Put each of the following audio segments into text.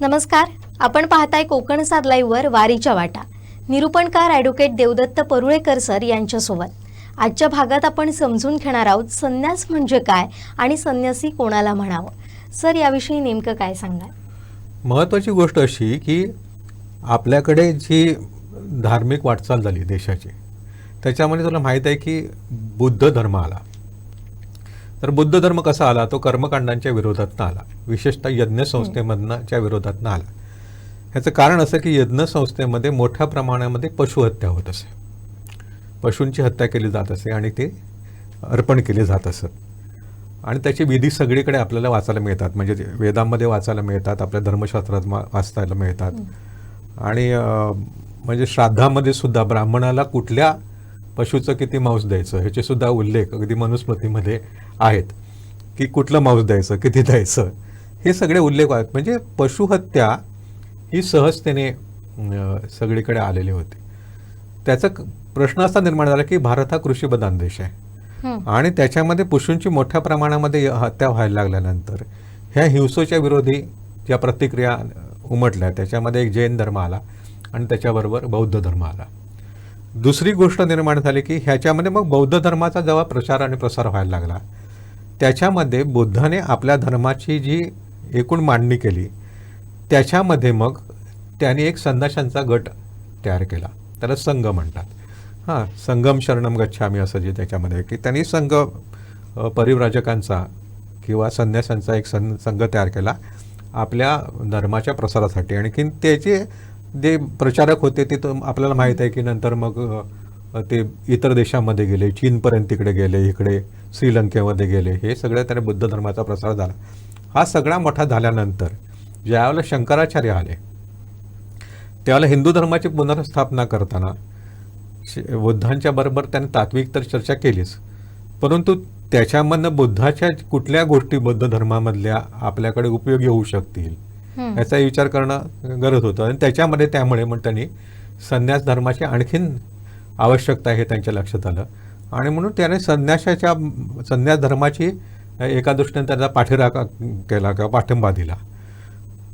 नमस्कार. आपण पाहताय कोकण साध लाईव्हवर वारीच्या वाटा. निरूपणकार ॲडव्होकेट देवदत्त परुळेकर सर यांच्यासोबत. आजच्या भागात आपण समजून घेणार आहोत संन्यास म्हणजे काय आणि संन्यासी कोणाला म्हणावं? सर याविषयी नेमकं काय सांगाल? महत्त्वाची गोष्ट अशी की आपल्याकडे जी धार्मिक वाटचाल झाली देशाची त्याच्यामध्ये तुला माहीत आहे की बुद्ध धर्म आला. तर बुद्ध धर्म कसा आला? तो कर्मकांडांच्या विरोधात आला. विशेषतः यज्ञ संस्थेमधनच्या विरोधातनं आला. ह्याचं कारण असं की यज्ञ संस्थेमध्ये मोठ्या प्रमाणामध्ये पशुहत्या होत असे. पशूंची हत्या केली जात असे आणि ते अर्पण केले जात असत. आणि त्याचे विधी सगळीकडे आपल्याला वाचायला मिळतात. म्हणजे वेदांमध्ये वाचायला मिळतात आपल्या धर्मशास्त्रात वाचायला मिळतात. आणि म्हणजे श्राद्धामध्ये सुद्धा ब्राह्मणाला कुठल्या पशुचं किती मांस द्यायचं ह्याचे सुद्धा उल्लेख अगदी मनुस्मृतीमध्ये आहेत. की कुठलं मांस द्यायचं किती द्यायचं हे सगळे उल्लेख आहेत. म्हणजे पशुहत्या ही सहजतेने सगळीकडे आलेली होती. त्याचा प्रश्न असा निर्माण झाला की भारत हा कृषीप्रधान देश आहे. आणि त्याच्यामध्ये पशूंची मोठ्या प्रमाणामध्ये हत्या व्हायला लागल्यानंतर ह्या हिंसेच्या विरोधी ज्या प्रतिक्रिया उमटल्या त्याच्यामध्ये एक जैन धर्म आला आणि त्याच्याबरोबर बौद्ध धर्म आला. दुसरी गोष्ट निर्माण झाली की ह्याच्यामध्ये मग बौद्ध धर्माचा जेव्हा प्रचार आणि प्रसार व्हायला लागला त्याच्यामध्ये बुद्धाने आपल्या धर्माची जी एकूण मांडणी केली. त्याच्यामध्ये मग त्याने एक संन्याशांचा गट तयार केला. त्याला संघ म्हणतात. हां संगम शरणम गच्छामी असं जे त्याच्यामध्ये की त्यांनी संघ परिव्राजकांचा किंवा संन्यासांचा एक सं संघ तयार केला आपल्या धर्माच्या प्रसारासाठी. आणखीन त्याचे जे प्रचारक होते ते तर आपल्याला माहीत आहे की नंतर मग ते इतर देशामध्ये गेले चीनपर्यंत तिकडे गेले इकडे श्रीलंकेमध्ये गेले. हे सगळं त्याने बुद्ध धर्माचा प्रसार झाला. हा सगळा मोठा झाल्यानंतर ज्यावेळेला शंकराचार्य आले त्यावेळेला हिंदू धर्माची पुनर्स्थापना करताना बुद्धांच्या बरोबर त्याने तात्विक तर चर्चा केलीच परंतु त्याच्यामधनं बुद्धाच्या कुठल्या गोष्टी बौद्ध धर्मामधल्या आपल्याकडे उपयोगी होऊ शकतील. याचा विचार करणं गरज होतं आणि त्याच्यामध्ये त्यामुळे मग त्यांनी संन्यास धर्माची आणखीन आवश्यकता हे त्यांच्या लक्षात आलं आणि म्हणून त्याने संन्यासाच्या संन्यास धर्माची एका दृष्टीने त्याचा पाठीराखा केला किंवा पाठिंबा दिला.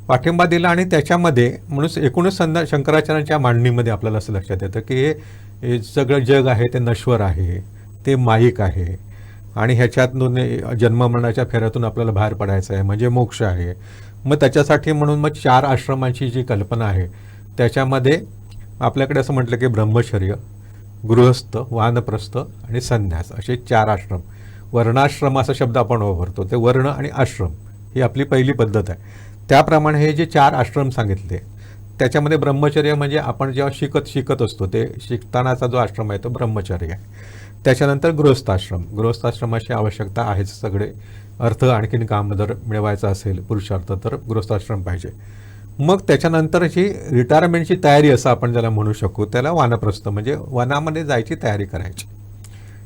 पाठिंबा दिला आणि त्याच्यामध्ये म्हणून एकूणच संध्या शंकराचार्यांच्या मांडणीमध्ये आपल्याला असं लक्षात येतं की हे हे सगळं जग आहे ते नश्वर आहे ते माईक आहे आणि ह्याच्यातून जन्ममरणाच्या फेऱ्यातून आपल्याला बाहेर पडायचं आहे म्हणजे मोक्ष आहे. मग त्याच्यासाठी म्हणून मग चार आश्रमांची जी कल्पना आहे त्याच्यामध्ये आपल्याकडे असं म्हटलं की ब्रह्मचर्य गृहस्थ वानप्रस्थ आणि संन्यास असे चार आश्रम. वर्णाश्रम असा शब्द आपण वापरतो. ते वर्ण आणि आश्रम ही आपली पहिली पद्धत आहे. त्याप्रमाणे हे जे चार आश्रम सांगितले त्याच्यामध्ये ब्रह्मचर्य म्हणजे आपण जेव्हा शिकत शिकत असतो ते शिकतानाचा जो आश्रम आहे तो ब्रह्मचर्य आहे. त्याच्यानंतर गृहस्थाश्रम. गृहस्थाश्रमाची आवश्यकता आहेच सगळे. अर्थ आणखीन काम जर मिळवायचं असेल पुरुषार्थ तर गृहस्थाश्रम पाहिजे. मग त्याच्यानंतरची रिटायरमेंटची तयारी असं आपण ज्याला म्हणू शकू त्याला वानप्रस्थ म्हणजे वनामध्ये जायची तयारी करायची.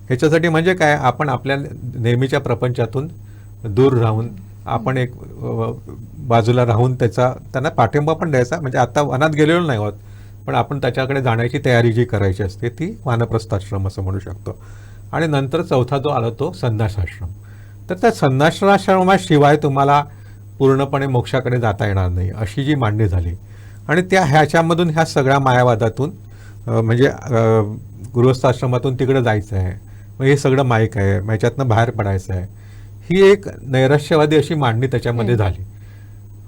ह्याच्यासाठी म्हणजे काय? आपण आपल्या नेहमीच्या प्रपंचातून दूर राहून आपण एक बाजूला राहून त्याचा त्यांना पाठिंबा पण द्यायचा. म्हणजे आता वनात गेलेलो नाही आहोत पण आपण त्याच्याकडे जाण्याची तयारी जी करायची असते ती वानप्रस्थाश्रम असं म्हणू शकतो. आणि नंतर चौथा जो आला तो संन्यासाश्रम. तर त्या संन्यासाश्रमाशिवाय तुम्हाला पूर्णपणे मोक्षाकडे जाता येणार नाही अशी जी मांडणी झाली. आणि त्या ह्याच्यामधून ह्या सगळ्या मायावादातून म्हणजे गृहस्थाश्रमातून तिकडे जायचं आहे. मग हे सगळं माईक आहे मग ह्याच्यातनं बाहेर पडायचं आहे. ही एक नैराश्यवादी अशी मांडणी त्याच्यामध्ये झाली.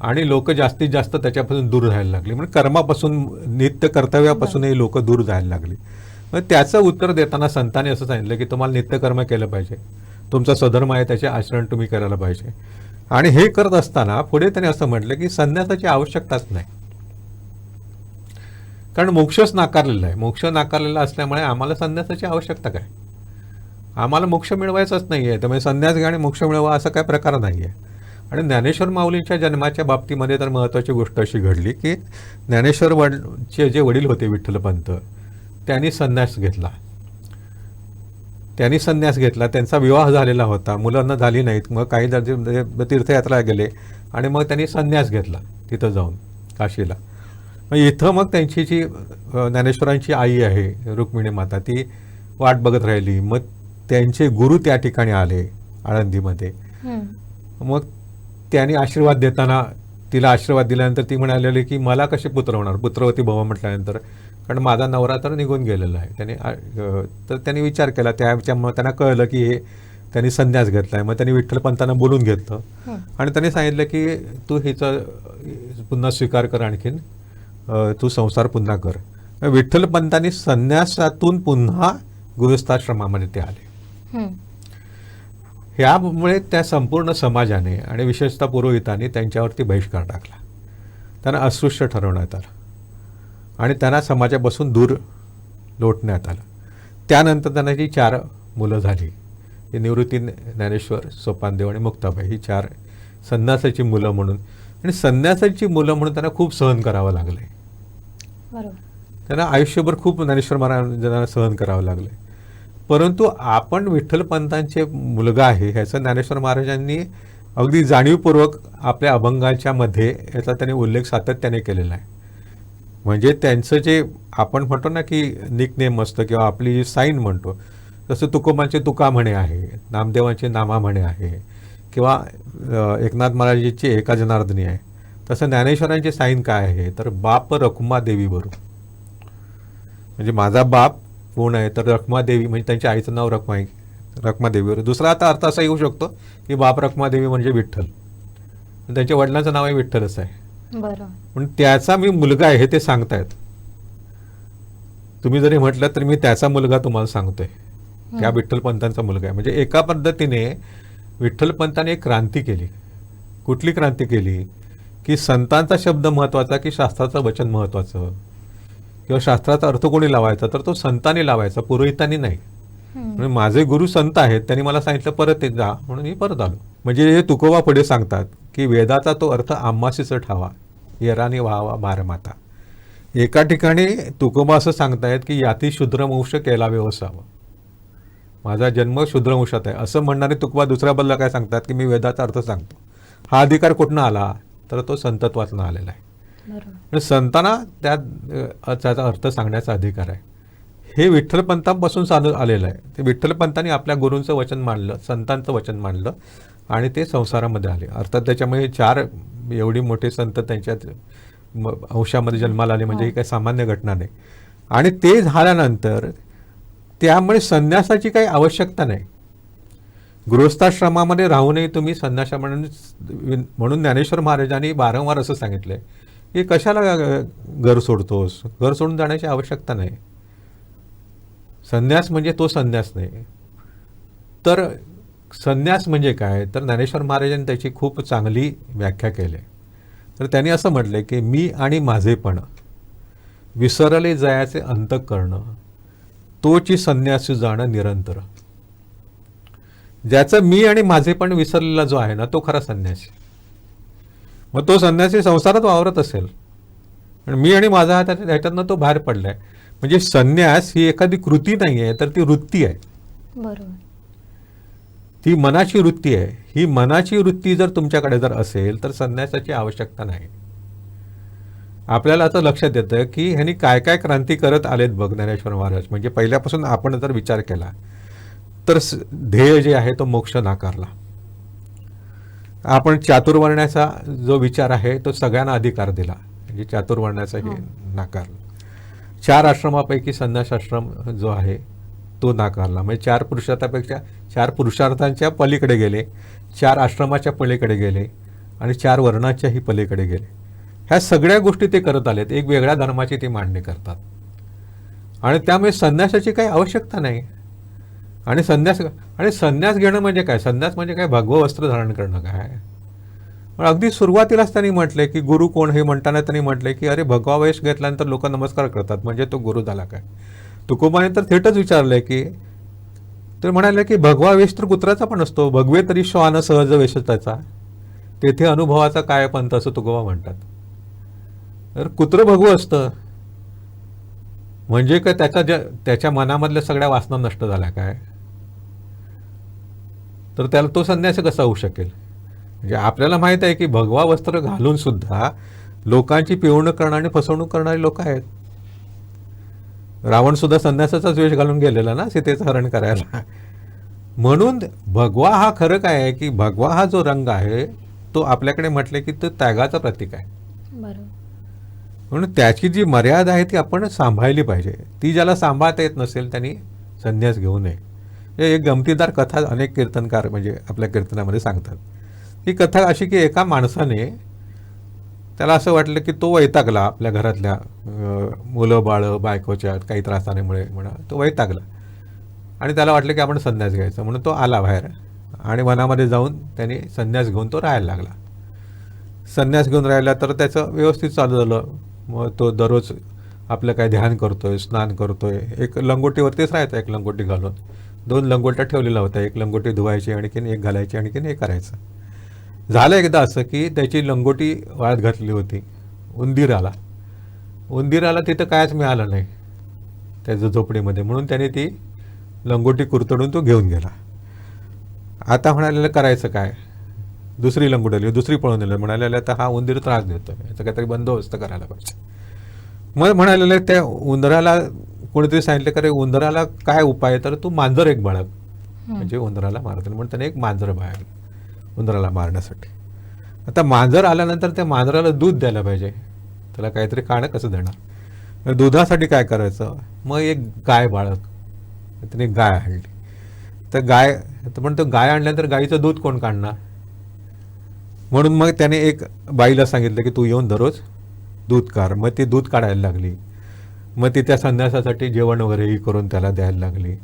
आणि लोक जास्तीत जास्त त्याच्यापासून दूर राहायला लागली. म्हणजे कर्मापासून नित्य कर्तव्यापासूनही लोक दूर जायला लागली. मग त्याचं उत्तर देताना संतांनी असं सांगितलं की तुम्हाला नित्यकर्म केलं पाहिजे. तुमचा स्वधर्म आहे त्याचे आचरण तुम्ही करायला पाहिजे. आणि हे करत असताना पुढे त्याने असं म्हटलं की संन्यासाची आवश्यकताच नाही. कारण मोक्षच नाकारलेला आहे. मोक्ष नाकारलेला असल्यामुळे आम्हाला संन्यासाची आवश्यकता काय? आम्हाला मोक्ष मिळवायचाच नाही आहे त्यामुळे संन्यास घ्या आणि मोक्ष मिळवा असा काय प्रकार नाही आहे आणि ज्ञानेश्वर माऊलींच्या जन्माच्या बाबतीमध्ये तर महत्त्वाची गोष्ट अशी घडली की ज्ञानेश्वर वडचे जे वडील होते विठ्ठलपंत त्यांनी संन्यास घेतला. त्यांनी संन्यास घेतला. त्यांचा विवाह झालेला होता. मुलांना झाली नाहीत. मग काही जण तीर्थयात्रा गेले आणि मग त्यांनी संन्यास घेतला तिथं जाऊन काशीला. मग इथं मग त्यांची जी ज्ञानेश्वरांची आई आहे रुक्मिणी माता ती वाट बघत राहिली. मग त्यांचे गुरु त्या ठिकाणी आले आळंदीमध्ये. मग त्यांनी आशीर्वाद देताना तिला आशीर्वाद दिल्यानंतर ती म्हणालेली की मला कसे पुत्र होणार? पुत्रवती भव म्हटल्यानंतर कारण माझा नवरा तर निघून गेलेला आहे. त्याने तर त्यांनी विचार केला. त्याच्यामुळे त्यांना कळलं की हे त्यांनी संन्यास घेतला आहे मग त्यांनी विठ्ठलपंतांना बोलून घेतलं. हं. आणि त्यांनी सांगितलं की तू हिचा पुन्हा स्वीकार कर आणखीन. तू संसार पुन्हा कर. विठ्ठलपंतांनी संन्यासातून पुन्हा गृहस्थाश्रमामध्ये ते आले. ह्यामुळे त्या संपूर्ण समाजाने आणि विशेषतः पुरोहितांनी त्यांच्यावरती बहिष्कार टाकला. त्यांना अस्पृश्य ठरवण्यात आलं. आणि त्यांना समाजापासून दूर लोटण्यात आलं. त्यानंतर त्यांना जी चार मुलं झाली. ही निवृत्ती ज्ञानेश्वर सोपानदेव आणि मुक्ताबाई. ही चार संन्यासाची मुलं म्हणून. आणि संन्यासाची मुलं म्हणून त्यांना खूप सहन करावं लागलं त्यांना आयुष्यभर खूप ज्ञानेश्वर महाराजांना सहन करावं लागलं परंतु आपण विठ्ठलपंतांचे मुलगा आहे ह्याचं ज्ञानेश्वर महाराजांनी अगदी जाणीवपूर्वक आपल्या अभंगाच्या मध्ये याचा त्यांनी उल्लेख सातत्याने केलेला आहे. म्हणजे त्यांचं जे आपण म्हणतो ना की निक नेम असतं किंवा आपली जी साईन म्हणतो तसं तुकोबांचे तुका म्हणे आहे नामदेवांचे नामा म्हणे आहे किंवा एकनाथ महाराजांची एका जनार्दनी आहे तसं ज्ञानेश्वरांचे साईन काय आहे? तर बाप रखुमा देवी बरू म्हणजे माझा बाप कोण आहे? तर रखमादेवी म्हणजे त्यांच्या आईचं नाव रखमा आहे रखमादेवीवर दुसरा आता अर्थ असा येऊ शकतो की बाप रखमादेवी म्हणजे विठ्ठल. त्यांच्या वडिलांचं नाव आहे विठ्ठलच आहे. पण त्याचा मी मुलगा आहे हे ते सांगतायत. तुम्ही जरी म्हटलं तर मी त्याचा मुलगा तुम्हाला सांगतोय. त्या विठ्ठलपंतांचा मुलगा आहे. म्हणजे एका पद्धतीने विठ्ठलपंतांनी एक क्रांती केली. कुठली क्रांती केली? की संतांचा शब्द महत्त्वाचा की शास्त्राचं वचन महत्वाचं? किंवा शास्त्राचा अर्थ कोणी लावायचा तर तो संतांनी लावायचा पुरोहितांनी नाही. म्हणजे माझे गुरु संत आहेत त्यांनी मला सांगितलं परत जा म्हणून मी परत आलो. म्हणजे हे तुकोबा पुढे सांगतात की वेदाचा तो अर्थ आम्हाशीच ठावा येराने व्हावा भारमाता. एका ठिकाणी तुकोबा असं सांगतायत की याती शूद्रवंश केला व्यवसावं माझा जन्म शूद्रवंशात आहे. असं म्हणणारे तुकोबा दुसऱ्या बदला काय सांगतात की मी वेदाचा अर्थ सांगतो. हा अधिकार कुठनं आला? तर तो संतत्वातनं आलेला आहे. म्हणजे संतांना त्या त्याचा अर्थ सांगण्याचा अधिकार आहे. हे विठ्ठलपंतांपासून साधं आलेलं आहे. ते विठ्ठलपंतांनी आपल्या गुरूंचं वचन मांडलं संतांचं वचन मांडलं आणि ते संसारामध्ये आले. अर्थात त्याच्यामध्ये चार एवढी मोठे संत त्यांच्या म- अंशामध्ये जन्माला आले म्हणजे ही काही सामान्य घटना नाही. आणि ते झाल्यानंतर त्यामुळे संन्यासाची काही आवश्यकता नाही. गृहस्थाश्रमामध्ये राहूनही तुम्ही संन्यासा म्हणून म्हणून ज्ञानेश्वर महाराजांनी वारंवार असं सांगितलंय की कशाला घर सोडतोस? घर सोडून जाण्याची आवश्यकता नाही. संन्यास म्हणजे तो संन्यास नाही. तर संन्यास म्हणजे काय? तर ज्ञानेश्वर महाराजांनी त्याची खूप चांगली व्याख्या केली. तर त्यांनी असं म्हटलंय की मी आणि माझेपण विसरले जायाचे अंत करणं तोची संन्यासी जाणं निरंतर. ज्याचं मी आणि माझेपण विसरलेला जो आहे ना तो खरा संन्यासी. मग तो संन्यासी संसारात वावरत असेल. पण मी आणि माझा हा त्याच्या ह्याच्यातनं तो बाहेर पडलाय. म्हणजे संन्यास ही एखादी कृती नाही आहे तर ती वृत्ती आहे. बरोबर. ती मनाची वृत्ती आहे. ही मनाची वृत्ती जर तुमच्याकडे जर असेल तर संन्यासाची आवश्यकता नाही. आपल्याला आता लक्षात येतं की ह्यांनी काय काय क्रांती करत आलेत बघ ज्ञानेश्वर महाराज. म्हणजे पहिल्यापासून आपण जर विचार केला तर ध्येय जे आहे तो मोक्ष नाकारला. आपण चातुर्वर्ण्याचा जो विचार आहे तो सगळ्यांना अधिकार दिला. म्हणजे चातुर्वर्ण्याचा हे नाकारलं चार आश्रमापैकी संन्यास आश्रम जो आहे तो नाकारला. म्हणजे चार पुरुषार्थापेक्षा चार पुरुषार्थांच्या पलीकडे गेले चार आश्रमाच्या पलीकडे गेले आणि चार वर्णाच्याही पलीकडे गेले. ह्या सगळ्या गोष्टी ते करत आलेत. एक वेगळ्या धर्माची ते मांडणी करतात. आणि त्यामुळे संन्यासाची काही आवश्यकता नाही. आणि संन्यास आणि संन्यास घेणं म्हणजे काय? संन्यास म्हणजे काय? भगवं वस्त्र धारण करणं काय? पण अगदी सुरुवातीलाच त्यांनी म्हटलंय की गुरु कोण हे म्हणताना त्यांनी म्हटलंय की अरे भगवा वेश घेतल्यानंतर लोक नमस्कार करतात. म्हणजे तो गुरु झाला काय? तुकोबाने तर थेटच विचारलंय की तर म्हणाले की भगवा वेश तर कुत्राचा पण असतो. भगवे तरी श्वान सहज वेश त्याचा. तेथे अनुभवाचा काय पंथ असं तुकोबा म्हणतात. तर कुत्र भगवं असतं. म्हणजे काय त्याचा ज्या त्याच्या मनामधल्या सगळ्या वासना नष्ट झाल्या काय? तर त्याला तो संन्यास कसा होऊ शकेल? म्हणजे आपल्याला माहीत आहे की भगवा वस्त्र घालून सुद्धा लोकांची पिळवणूक करणारी फसवणूक करणारी लोक आहेत. रावण सुद्धा संन्यासाचाच वेश घालून गेलेला ना सीतेचं हरण करायला. म्हणून भगवा हा खरं काय आहे की भगवा हा जो रंग आहे तो आपल्याकडे म्हटले की तो त्यागाचं प्रतीक आहे. बरोबर. म्हणून त्याची जी मर्यादा आहे ती आपण सांभाळली पाहिजे. ती ज्याला सांभाळता येत नसेल त्यांनी संन्यास घेऊ नये. हे एक गमतीदार कथा अनेक कीर्तनकार म्हणजे आपल्या कीर्तनामध्ये सांगतात. ती कथा अशी की एका माणसाने त्याला असं वाटलं की तो वैतागला. आपल्या घरातल्या मुलं बाळं बायकोच्या काही त्रासानेमुळे म्हणा तो वैतागला. आणि त्याला वाटलं की आपण संन्यास घ्यायचा. म्हणून तो आला बाहेर आणि वनामध्ये जाऊन त्याने संन्यास घेऊन तो राहायला लागला. संन्यास घेऊन राहिला तर त्याचं व्यवस्थित चालू झालं. मग तो दररोज आपलं काय ध्यान करतोय स्नान करतोय. एक लंगोटीवरतीच राहायचा एक लंगोटी घालून. दोन लंगोट्या ठेवलेल्या होत्या. एक लंगोटी धुवायची आणखीन एक घालायची आणखीन एक करायचं. झालं एकदा असं की त्याची लंगोटी वाळत घातली होती. उंदीर आला उंदीर आला तिथं कायच मिळालं नाही. त्याच्या झोपडीमध्ये. म्हणून त्याने ती लंगोटी कुरतडून तो घेऊन गेला. आता म्हणालेलं करायचं काय? दुसरी लंगोटी आली दुसरी पळून दिली म्हणालेलं आता हा उंदीर त्रास देतो याचा काहीतरी बंदोबस्त करायला पाहिजे. मग म्हणालेलं त्या उंदराला कोणीतरी सांगितलं का रे उंदराला काय उपाय? तर तू मांजर एक बाळग. म्हणजे उंदराला मारत म्हणून त्याने एक मांजर बाळगलं उंदराला मारण्यासाठी. आता मांजर आल्यानंतर त्या मांजराला दूध द्यायला पाहिजे. त्याला काहीतरी खाणं कसं देणार? दुधासाठी काय करायचं? मग एक गाय बाळग. त्याने गाय आणली. तर गाय तर पण तो गाय आणल्यानंतर गाईचं दूध कोण काढणार? म्हणून मग त्याने एक बाईला सांगितलं की तू येऊन दररोज दूध काढ. मग ती दूध काढायला लागली. मग ती त्या संन्यासासाठी जेवण वगैरेही करून त्याला द्यायला लागली.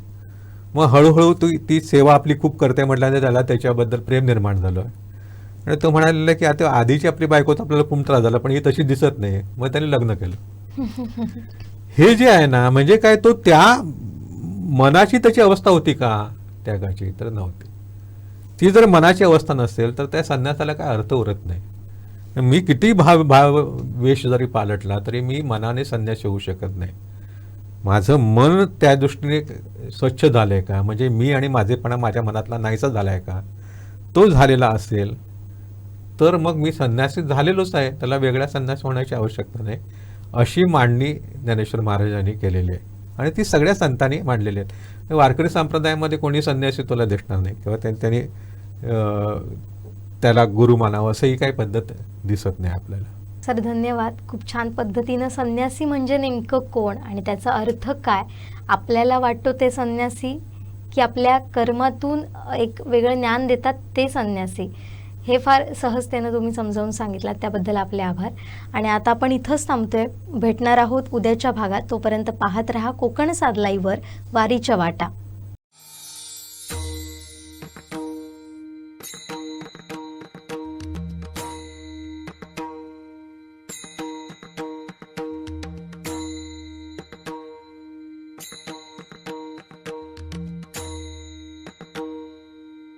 मग हळूहळू तू ती सेवा आपली खूप करते म्हटल्यानंतर त्याला त्याच्याबद्दल प्रेम निर्माण झालं. आणि तो म्हणालेला की आता आधीची आपली बायको तर आपल्याला त्रास झाला पण ही तशी दिसत नाही. मग त्याने लग्न केलं. हे जे आहे ना म्हणजे काय तो त्या मनाची त्याची अवस्था होती का? त्यागाची तर नव्हती. ती जर मनाची अवस्था नसेल तर त्या संन्यासाला काय अर्थ उरत नाही. मी किती भाव भाव वेश जरी पालटला तरी मी मनाने संन्यास होऊ शकत नाही. माझं मन त्या दृष्टीने स्वच्छ झालंय का? म्हणजे मी आणि माझेपणा माझ्या मनातला नाहीसा झालाय का? तो झालेला असेल तर मग मी संन्यासी झालेलोच आहे. त्याला वेगळा संन्यास होण्याची आवश्यकता नाही. अशी मांडणी ज्ञानेश्वर महाराजांनी केलेली आहे. आणि ती सगळ्या संतांनी मांडलेली आहेत. वारकरी संप्रदायामध्ये कोणी संन्यासी तुला दिसणार नाही. किंवा त्यांनी त्याला गुरु मानावं असंही काही पद्धत दिसत नाही आपल्याला. सर धन्यवाद. खूप छान पद्धतीनं संन्यासी म्हणजे नेमकं कोण आणि त्याचा अर्थ काय? आपल्याला वाटतो ते संन्यासी की आपल्या कर्मातून एक वेगळं ज्ञान देतात ते संन्यासी. हे फार सहजतेनं तुम्ही समजावून सांगितलात त्याबद्दल आपले आभार. आणि आता आपण इथंच थांबतोय. भेटणार आहोत उद्याच्या भागात. तोपर्यंत पाहत रहा कोकण साधलाईवर वारीच्या वाटा.